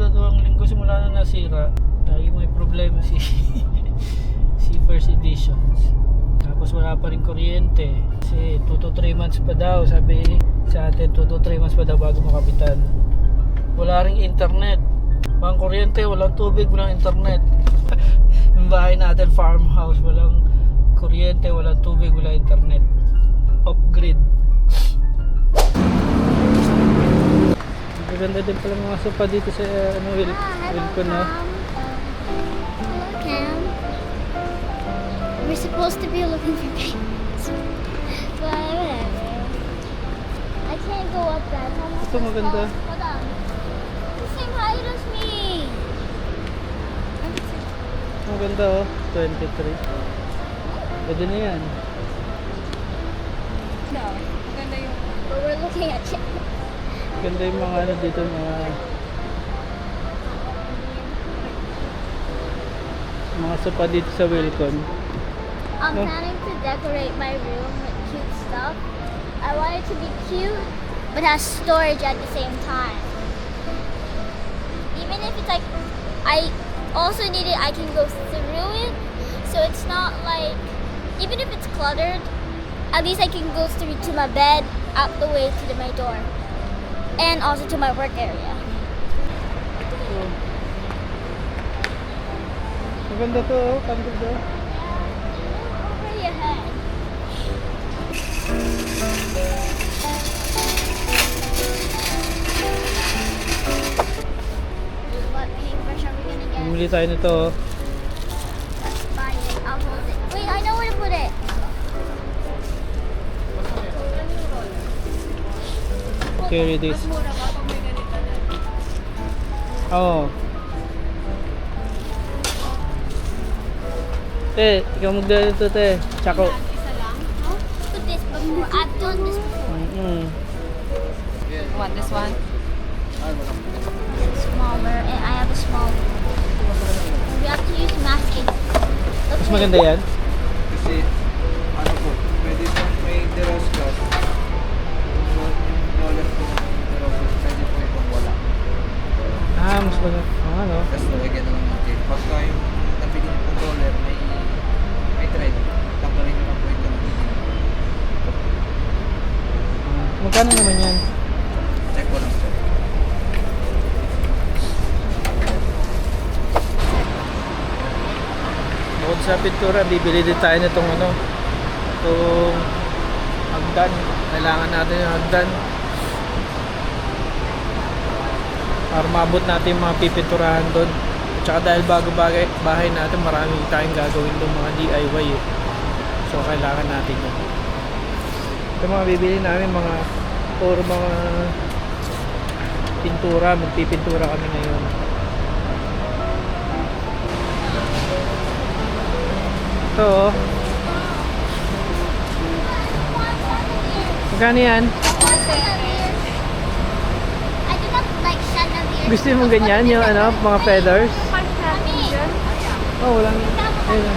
Magdadalawang linggo simula na nasira. Lagi may problema si si First Editions. Tapos wala pa rin kuryente. Kasi 2 to 3 months pa daw. Sabi sa atin 2 to 3 months pa daw bago makapitan. Wala ring internet. Walang kuryente, walang tubig, walang internet. Yung bahay natin, farmhouse, walang kuryente, walang tubig, walang internet. Off-grid. Maganda din pala mga sopa dito sa uh, ano, Wil Wilcon, no? Hello, Cam. We're supposed to be looking for babies. but whatever. I can't go up that. Almost Ito maganda. tall. Hold on. Same height as me. Maganda oh, 23. Pwede na yan. No, maganda yung... But we're looking at. Ganda yung mga ano dito, mga mga sopa dito sa Wilcon. I'm No. planning to decorate my room with cute stuff. I want it to be cute, but has storage at the same time. Even if it's like, I also need it, I can go through it, so it's not like, even if it's cluttered, at least I can go through to my bed, out the way to my door, and also to my work area. Maganda to kanto ahead. What paintbrush are we gonna get? Tayo nito Carry this. Mas mura ba pag may ganito na? Oo. Te, ikaw magdala nito te. Tsako. Isa lang. Put this before. I've done this before. Mm-mm. Want this one? Smaller, and I have a small. We have to use masking. Mas maganda yan? Kasi, ano po, pwede po may deroscas. Ah, mas maganda. Oo ano. Tapos nalagyan na lang natin. Pagka yung nabili niyo pong roller, may, may thread. Tanggalin nyo lang po ito. Ah, Magkano naman yan? Check ko lang sir. Bukod sa pintura, bibili din tayo nitong ano, itong hagdan. Kailangan natin yung hagdan. Para maabot natin yung mga pipinturahan doon. At saka dahil bago bagay, bahay natin, marami tayong gagawin doon mga DIY eh. So kailangan natin yun. Ito mga bibili namin mga puro mga pintura, magpipintura kami ngayon. Ito oh. Magkano yan? I do not like chandelier. Gusto mo ganyan yung ano, mga feathers? Oh, walang... Ayun.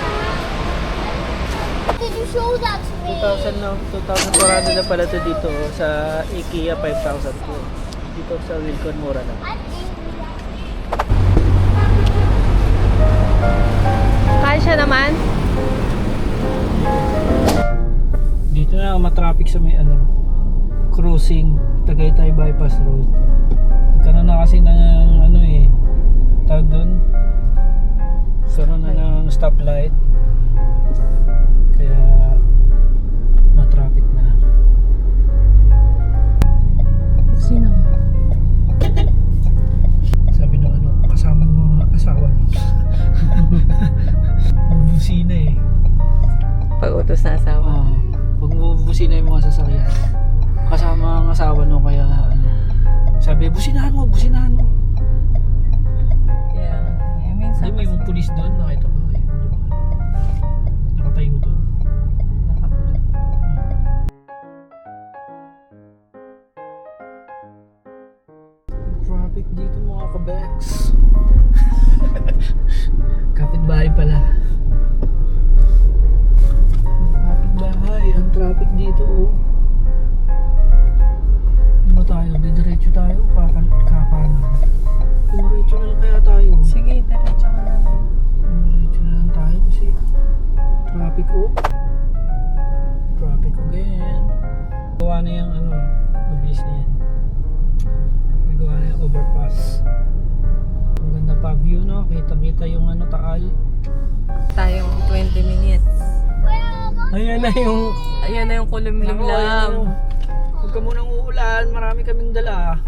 Did you show that to me? 2,000 no? 2,400 na pala to dito oh, sa IKEA 5,000 po. Dito sa Wilcon mura na. Think Kasya naman? Dito na matraffic sa may ano crossing Tagaytay bypass road. Na kasi ng ano eh tawag doon. Karoon na ng stoplight. Kaya matraffic na. Sino? Sabi ng ano, kasama ng mga asawa. Bubusina eh. Pag-utos na asawa. Oo. Pag bubusina yung mga sasakyan. Kasama ang asawa no kaya. Sabi, businahan mo, businahan mo. Yeah. Eh, minsan Hindi mo yung pulis doon, nakita ko. underpass maganda pa view no? Kita kita yung ano taal. Tayong 20 minutes. Ayan na yung ayan na yung kulumlumlam huwag ka munang uulan marami kaming dala.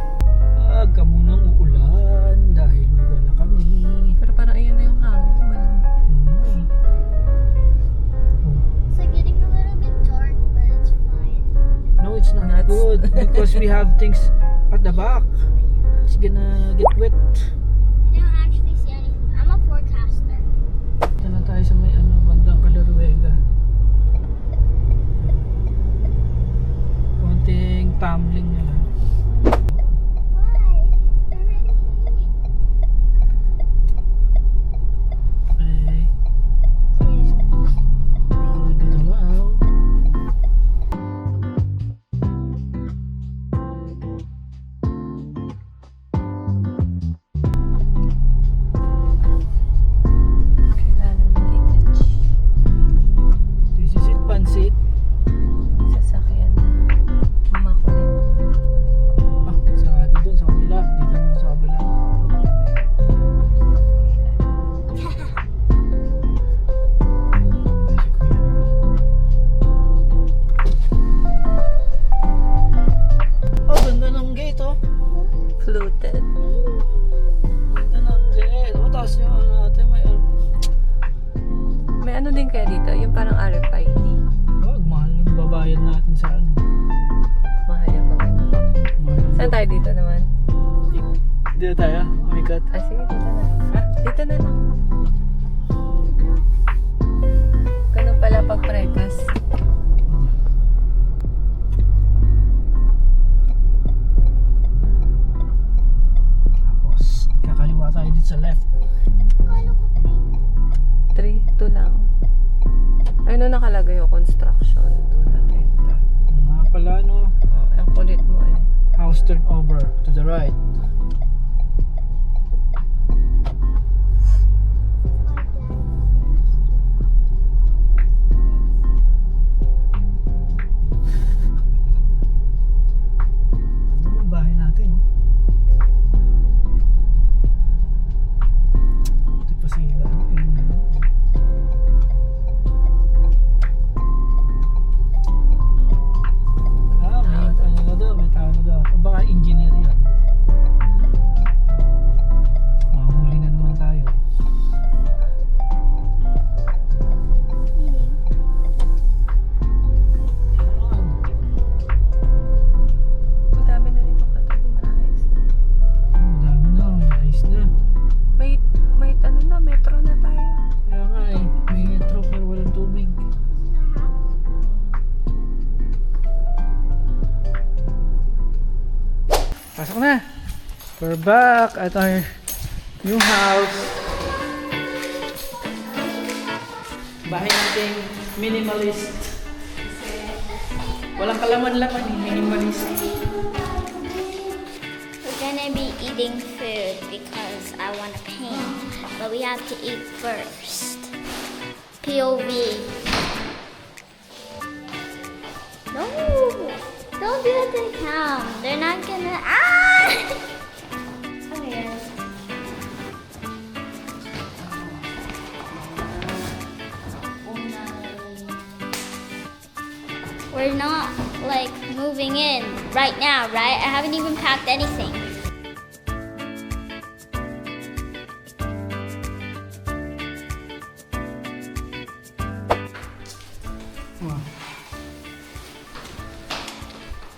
Huwag ka munang uulan dahil may dala kami. Pero parang ayan na yung hangin hmm. No, it's not Nuts. good because we have things at the back. It's gonna get wet. I don't actually see anything. I'm a forecaster. Ito na tayo sa may ano, bandang Calaruega. Konting tumbling Yung construction? Doon na tenta. Nga pala, no? Oh, ang kulit mo eh. House turnover to the right. We're back at our new house. Bahay natin minimalist. Walang kalaman-laman eh, minimalist. We're gonna be eating food because I want to paint, but we have to eat first. POV. No, don't do that to the cam. They're not gonna. Ah! We're not like moving in right now, right? I haven't even packed anything. Wow.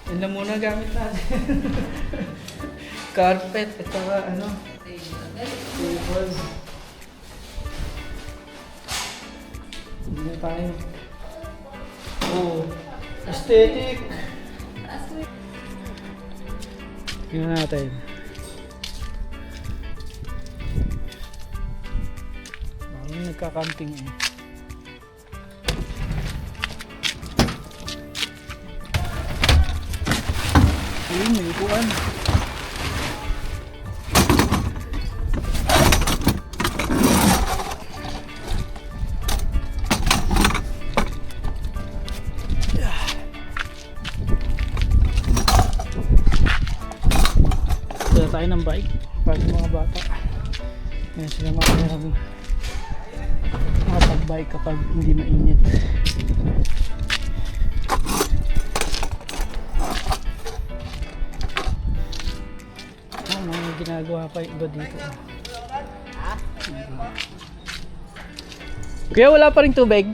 Yan lang gamit natin. Carpet, at saka ano, table. Hindi tayo. Oh, aesthetic. Tingnan natin. Parang nagka-camping eh. Ayun, may upuan. Dala tayo ng bike para sa mga bata. Yan sila makakaya makapag-bike kapag hindi mainit. Oh, may ginagawa pa iba dito. Kuya, wala pa rin tubig?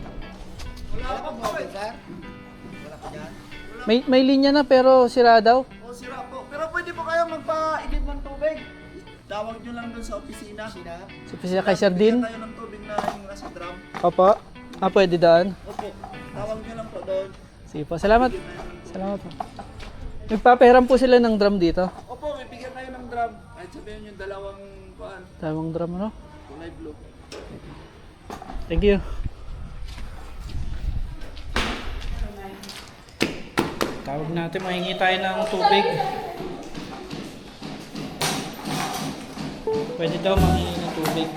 May, may linya na pero sira daw. Dun sa opisina. Sa pisya kay Sir Din. tayo ng tubig na yung nasa drum. Opo. Ah, pwede daan. Opo. Tawag nyo lang po doon. Sige po, salamat. Salamat po. Nagpapahiram po sila ng drum dito. Opo, may bigyan tayo ng drum. Kahit sabihin yung dalawang kuan, Tamang drum, no? kulay blue. Thank you. Tawag natin, mahingi tayo ng tubig. Pwede daw mahingi ng tubig.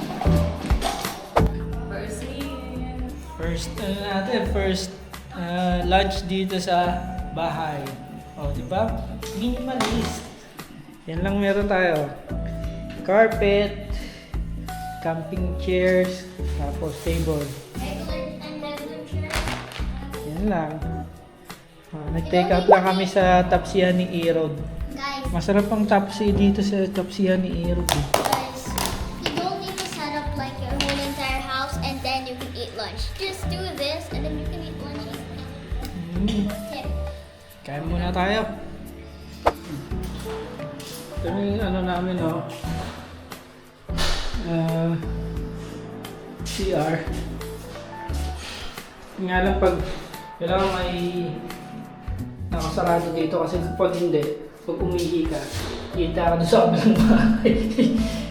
First, ano natin, first uh, lunch dito sa bahay. O, di ba? Minimalist. Yan lang meron tayo. Carpet, camping chairs, tapos table. Yan lang. Ah, nag-take out lang kami sa tapsihan ni Erod. Masarap ang tapsi dito sa tapsihan ni Erod. eh. Muna tayo. Ito yung ano namin, oh. Ah, CR. Nga lang pag kailangan may nakasarado dito kasi pag hindi, pag umihi ka, kita ka doon sa kabilang bahay.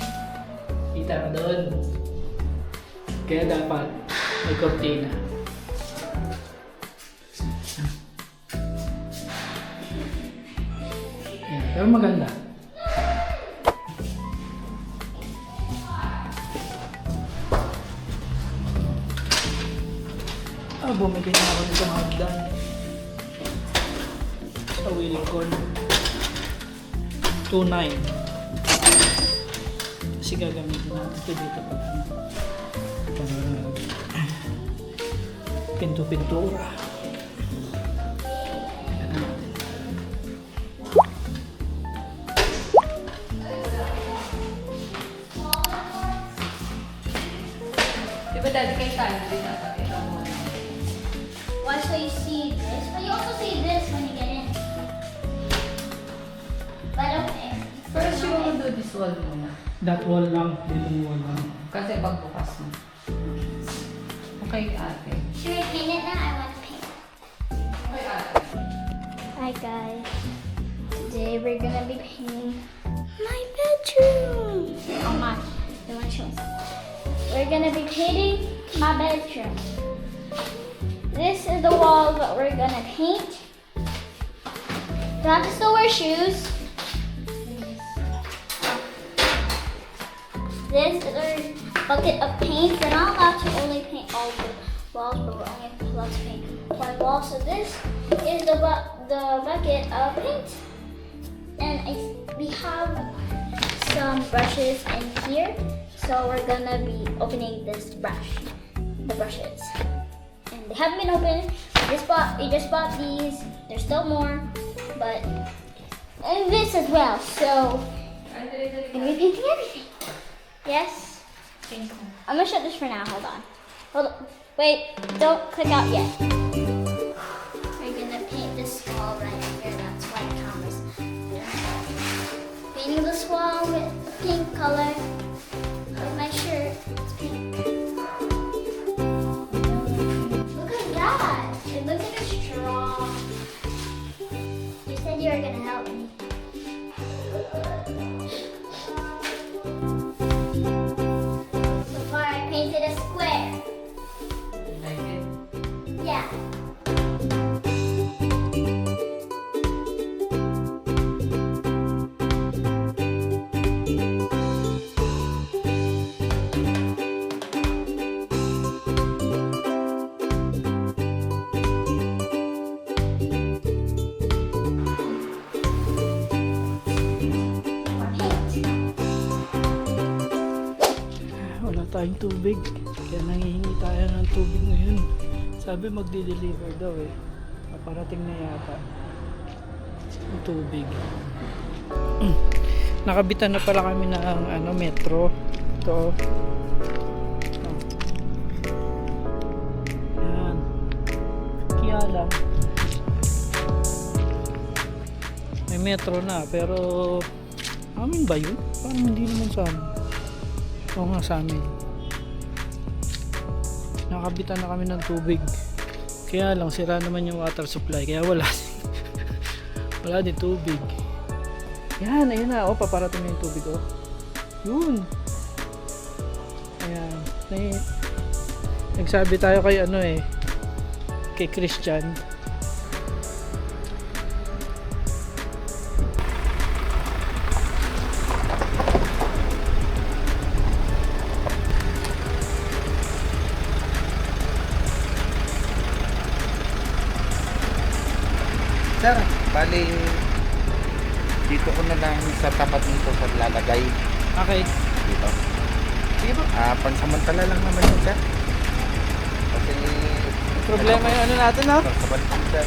kita ka doon. Kaya dapat may kortina. Pero maganda. Ah, bumili na ako nito hagdan. Sa Wilcon. 2.9. Kasi gagamitin natin ito dito pag ano. Para pinto-pintura. Paint. We're not allowed to only paint all the walls, but we're only allowed to paint one wall. So this is the bu- the bucket of paint, and I, we have some brushes in here. So we're gonna be opening this brush, the brushes, and they haven't been opened. We just bought we just bought these. There's still more, but and this as well. So we're painting everything. Yes. I'm gonna shut this for now. Hold on. Hold on. Wait, don't click out yet. We're gonna paint this wall right here. That's why there. Painting this wall with pink color tubig. Kaya nangihingi tayo ng tubig ngayon. Sabi magdi-deliver daw eh. Paparating na yata. Yung tubig. Nakabitan na pala kami ng ano, metro. Ito. oh. Oh. Yan. Kaya. May metro na pero amin ba yun? Parang hindi naman sa amin. Oo nga sa amin. Nakabitan na kami ng tubig. Kaya lang sira naman yung water supply kaya wala. wala din tubig. Yan, ayun na. Oh, paparating na yung tubig oh. Yun. Ayan. May, nagsabi tayo kay ano eh. Kay Christian. Na lang sa tapat nito sa lalagay Okay. dito. Sige po. Ah, pansamantala lang naman yun, sir. Kasi Problema yung ano natin ha? Pansamantala, sir.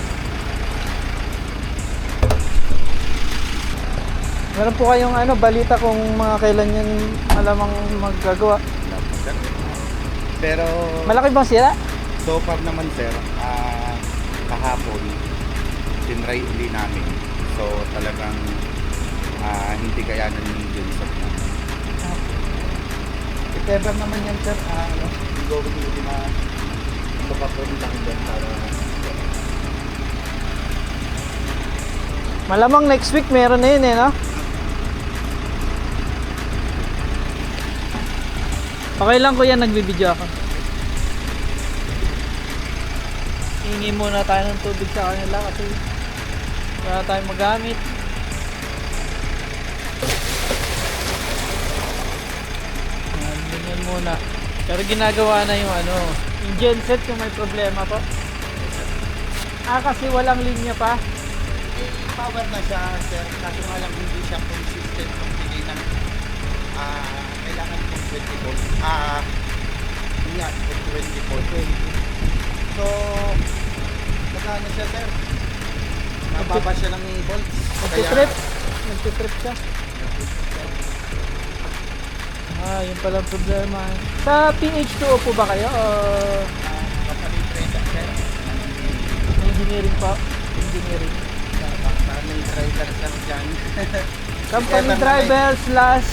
Meron po kayong ano, balita kung mga kailan yan malamang maggagawa. Wala po, sir. Pero Malaki bang sira? so far naman, sir, ah kahapon tinry uli namin. So talagang ah, hindi kayanan yung genset na. If ever naman yan, sir, ah, ano, gawin uli na kapatid lang dyan para Malamang next week meron na yun eh, no? Okay lang kuya, nagbibideo ako. Hingi muna tayo ng tubig sa kanila kasi wala tayong magamit. Ayan, ganyan muna. Pero ginagawa na yung ano, yung genset kung may problema po. Ah, kasi walang linya pa. power na siya, sir. Kaso nga lang hindi siya consistent kung hindi ng ah kailangan kong 20 volts. Ah, kung 20 volts. So, magkano siya, sir? Mababa siya ng volts. Nagtitrip. Nagtitrip siya. Ah, yun pala ang problema. Sa PH2O po ba kayo? O kapatid trader, sir. engineering pa? Engineering. May driver, sir, dyan. Company driver slash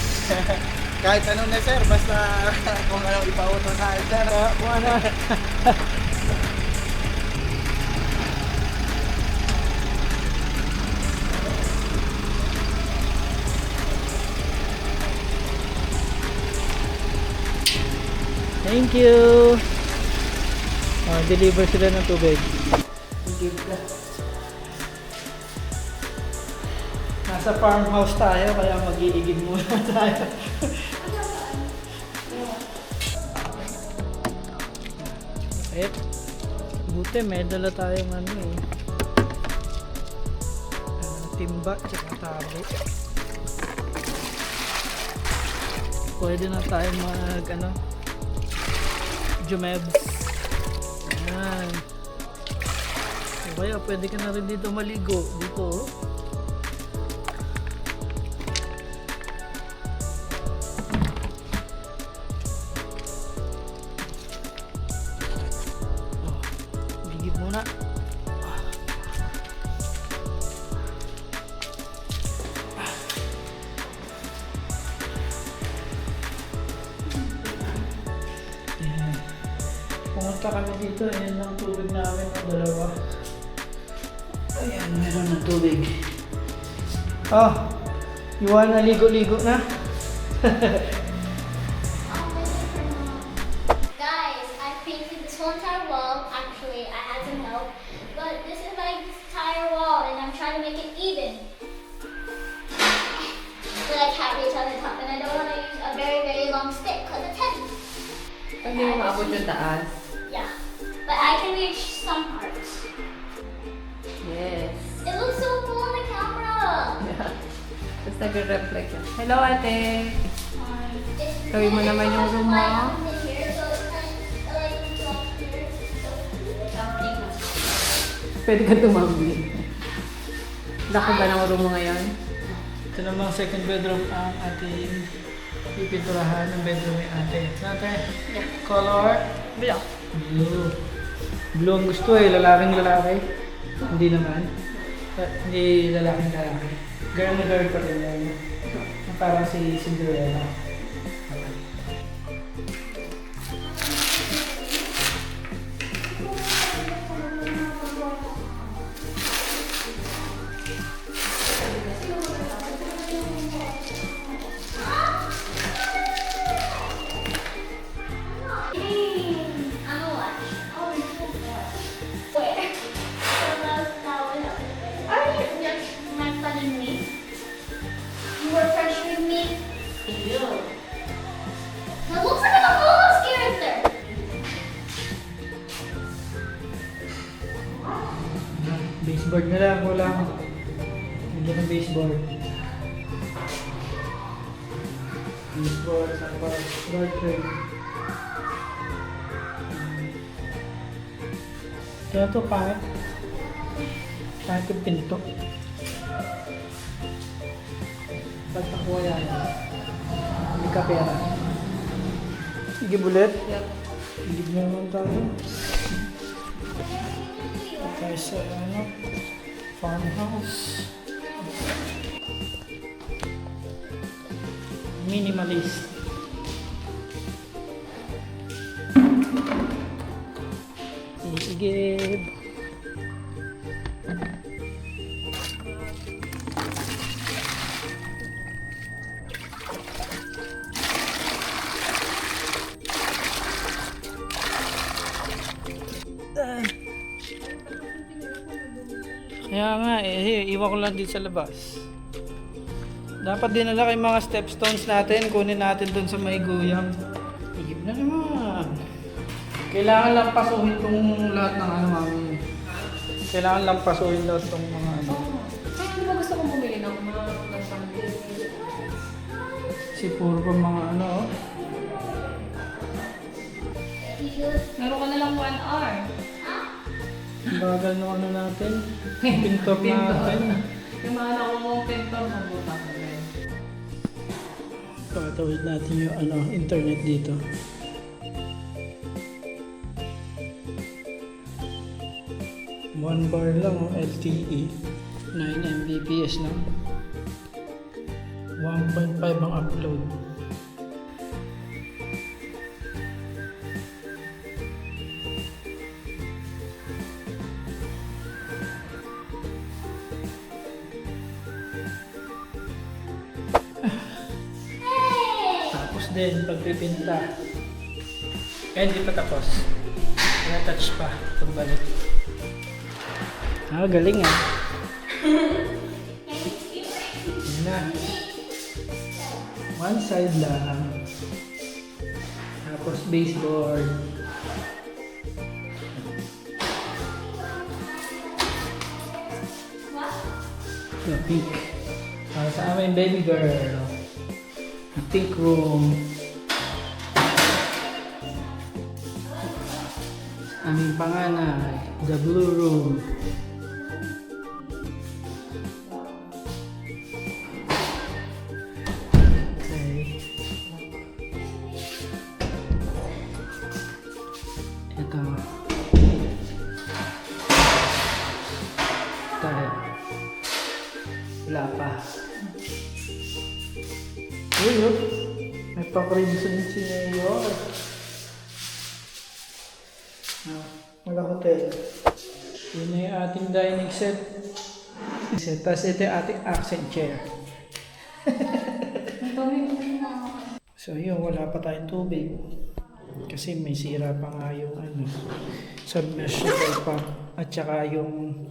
Kahit ano na, sir. Basta kung ano ipauto sa akin, sir. kung ano. Thank you. Oh, deliver sila ng tubig. Nasa farmhouse tayo kaya mag-iigib muna tayo. Eh, buti may dala tayong ano eh. Ah, timba tsaka tabo. Pwede na tayo mag ano, jumebs. Ayan. O kaya pwede ka na rin dito maligo. Dito oh. Ligib muna. Pumunta kami dito, ayan ang tubig namin, ang dalawa. Ayan, meron ng tubig. Oh, you wanna ligo-ligo na? Hello, ate. Gawin mo naman yung room mo. Pwede ka tumambli. Laki ba ng room mo ngayon? Ito namang second bedroom ang ating pipinturahan ng bedroom ni ate. Saan ate? Color? Blue. Blue. Blue ang gusto eh. Lalaking lalaki. Hindi naman. Hindi lalaking lalaki. Girl na girl pa rin yan. Parang si Cinderella. Baseboard na lang, wala ko. Hindi ng baseboard. Baseboard, saan pa? Board frame. Kaya to pangit. Pangit yung pinto. Pagpakuha yan. Hindi ka pera. Sige bulit. Yep. Hindi na naman tayo. Tayo sa ano, farmhouse. Minimalist. Sige. Nga eh, iwan ko lang dito sa labas. Dapat dinala kay mga stepstones natin, kunin natin dun sa may guyam. Higip na naman. Kailangan lang pasuhin tong lahat ng ano mami. Kailangan lang pasuhin lahat tong mga ano. Kaya di ba gusto kong bumili ng mga pambili? Si puro pa mga ano oh. Meron ka na lang one hour. Bagal ng ano natin. Pintor natin. Yung mga nakumong pintor, mabuta ko rin. Pakatawid natin yung ano, internet dito. One bar lang LTE. 9 Mbps lang. 1.5 ang upload. Pagpipinta. Eh, hindi pa tapos. Ina-touch pa, pagbalik. Ah, galing ah. Yan na. One side lang. Tapos baseboard. The pink. Para sa aming baby girl. The pink room. Aming panganay, the blue room. Set. Tapos ito yung ating accent chair. so yun, wala pa tayong tubig. Kasi may sira pa nga yung ano, submersible pump. At saka yung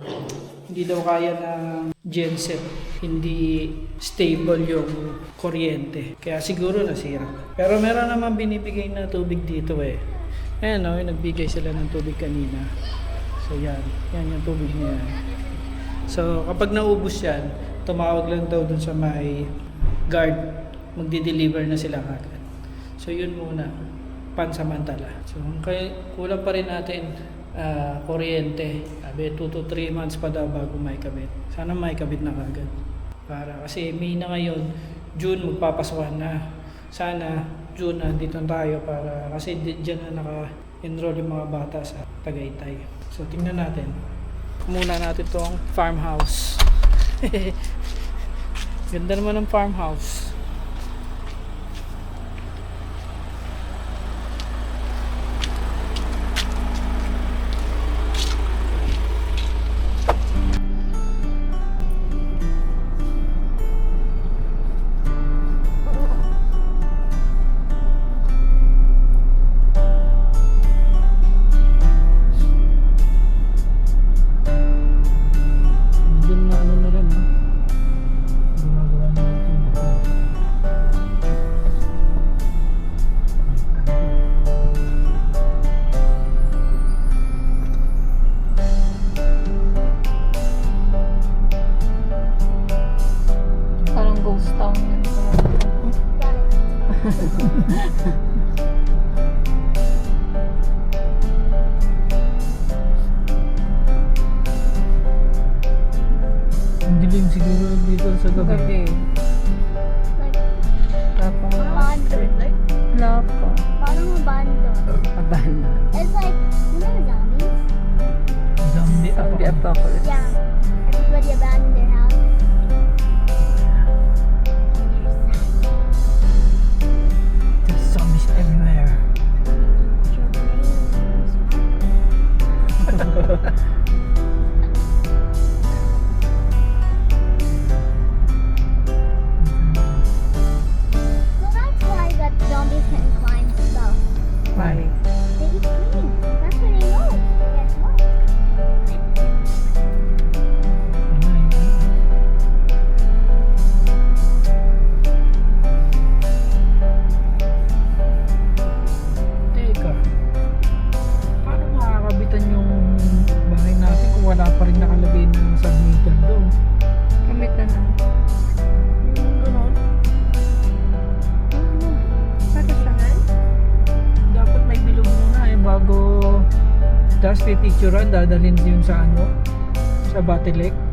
hindi daw kaya ng genset. Hindi stable yung kuryente. Kaya siguro nasira. Pero meron naman binibigay na tubig dito eh. Ayan o, nagbigay sila ng tubig kanina. So yan, yan yung tubig niya. So kapag naubos yan, tumawag lang daw dun sa may guard. Magdi-deliver na sila kagad. So yun muna, pansamantala. So kaya kulang pa rin natin ah, kuryente. Sabi 2 to 3 months pa daw bago may kabit. Sana may kabit na kagad. Para kasi May na ngayon, June magpapasukan na. Sana June na tayo para kasi di- dyan na naka-enroll yung mga bata sa Tagaytay. So tingnan natin. Muna natin tong farmhouse. Ganda naman ng farmhouse. Dilim siguro dito sa gabi. Gabi. Pang abandoned. Wala pa. Parang abandoned. Abandoned. It's like, you know zombies? Zombie apocalypse. Yeah. Everybody abandoned their house. Wala pa rin nakalagay na submitter doon? Kamit na lang. Eh bago tapos pipicturean, dadalhin yung sa ano sa Batilik.